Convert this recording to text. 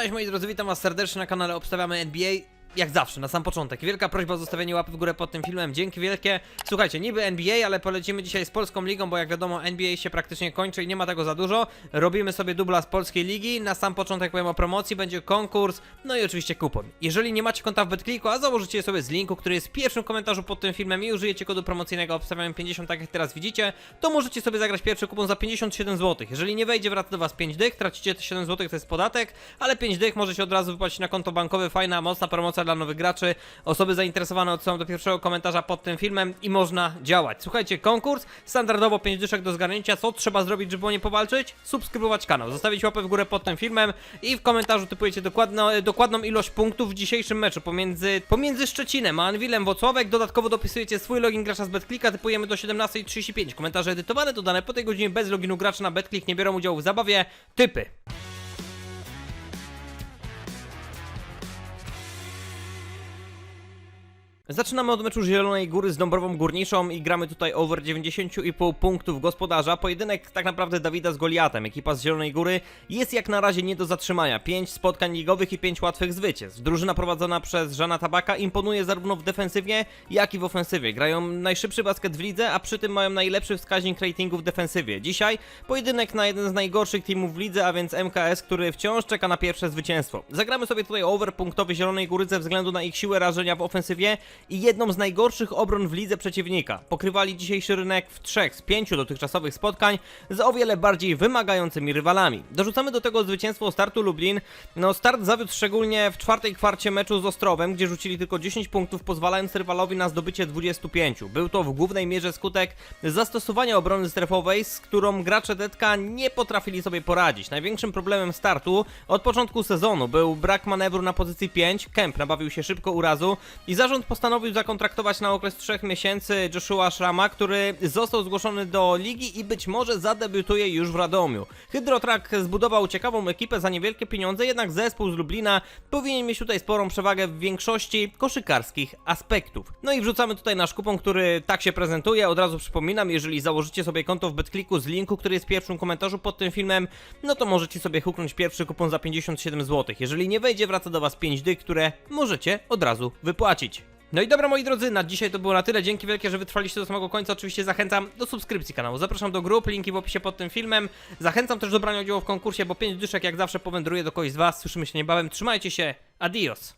Cześć moi drodzy, witam was serdecznie na kanale Obstawiamy NBA. Jak zawsze, na sam początek. Wielka prośba o zostawienie łapy w górę pod tym filmem. Dzięki wielkie. Słuchajcie, niby NBA, ale polecimy dzisiaj z Polską Ligą, bo jak wiadomo NBA się praktycznie kończy i nie ma tego za dużo. Robimy sobie dubla z Polskiej Ligi. Na sam początek powiem o promocji, będzie konkurs, no i oczywiście kupon. Jeżeli nie macie konta w BetClicku, a założycie je sobie z linku, który jest w pierwszym komentarzu pod tym filmem i użyjecie kodu promocyjnego Obstawiamy 50, tak jak teraz widzicie, to możecie sobie zagrać pierwszy kupon za 57 zł. Jeżeli nie wejdzie, wraca do was 5 dych, tracicie te 7 zł, to jest podatek, ale 5 dych możecie od razu wypłacić na konto bankowe. Fajna, mocna promocja dla nowych graczy. Osoby zainteresowane odsyłam do pierwszego komentarza pod tym filmem i można działać. Słuchajcie, konkurs, standardowo 5 dyszek do zgarnięcia. Co trzeba zrobić, żeby o nie powalczyć? Subskrybować kanał, zostawić łapę w górę pod tym filmem i w komentarzu typujecie dokładno, dokładną ilość punktów w dzisiejszym meczu pomiędzy, pomiędzy Szczecinem a Anwilem Wocławek. Dodatkowo dopisujecie swój login gracza z BetClicka, typujemy do 17.35. Komentarze edytowane, dodane po tej godzinie bez loginu gracza na BetClick nie biorą udziału w zabawie. Typy. Zaczynamy od meczu Zielonej Góry z Dąbrową Górniczą i gramy tutaj over 90,5 punktów gospodarza. Pojedynek tak naprawdę Dawida z Goliatem. Ekipa z Zielonej Góry jest jak na razie nie do zatrzymania. 5 spotkań ligowych i 5 łatwych zwycięstw. Drużyna prowadzona przez Żana Tabaka imponuje zarówno w defensywie, jak i w ofensywie. Grają najszybszy basket w lidze, a przy tym mają najlepszy wskaźnik ratingu w defensywie. Dzisiaj pojedynek na jeden z najgorszych teamów w lidze, a więc MKS, który wciąż czeka na pierwsze zwycięstwo. Zagramy sobie tutaj over punktowy Zielonej Góry ze względu na ich siłę rażenia w ofensywie i jedną z najgorszych obron w lidze przeciwnika. Pokrywali dzisiejszy rynek w trzech z pięciu dotychczasowych spotkań z o wiele bardziej wymagającymi rywalami. Dorzucamy do tego zwycięstwo startu Lublin. No start zawiódł szczególnie w czwartej kwarcie meczu z Ostrowem, gdzie rzucili tylko 10 punktów, pozwalając rywalowi na zdobycie 25. Był to w głównej mierze skutek zastosowania obrony strefowej, z którą gracze Detka nie potrafili sobie poradzić. Największym problemem startu od początku sezonu był brak manewru na pozycji 5. Kemp nabawił się szybko urazu i zarząd postanowił zakontraktować na okres 3 miesięcy Joshua Shrama, który został zgłoszony do ligi i być może zadebiutuje już w Radomiu. Hydrotrack zbudował ciekawą ekipę za niewielkie pieniądze, jednak zespół z Lublina powinien mieć tutaj sporą przewagę w większości koszykarskich aspektów. No i wrzucamy tutaj nasz kupon, który tak się prezentuje. Od razu przypominam, jeżeli założycie sobie konto w BetClicku z linku, który jest w pierwszym komentarzu pod tym filmem, no to możecie sobie huknąć pierwszy kupon za 57 zł. Jeżeli nie wejdzie, wraca do Was 5 dych, które możecie od razu wypłacić. No i dobra moi drodzy, na dzisiaj to było na tyle. Dzięki wielkie, że wytrwaliście do samego końca. Oczywiście zachęcam do subskrypcji kanału. Zapraszam do grup, linki w opisie pod tym filmem. Zachęcam też do brania udziału w konkursie, bo 5 dyszek jak zawsze powędruje do kogoś z Was. Słyszymy się niebawem. Trzymajcie się. Adios.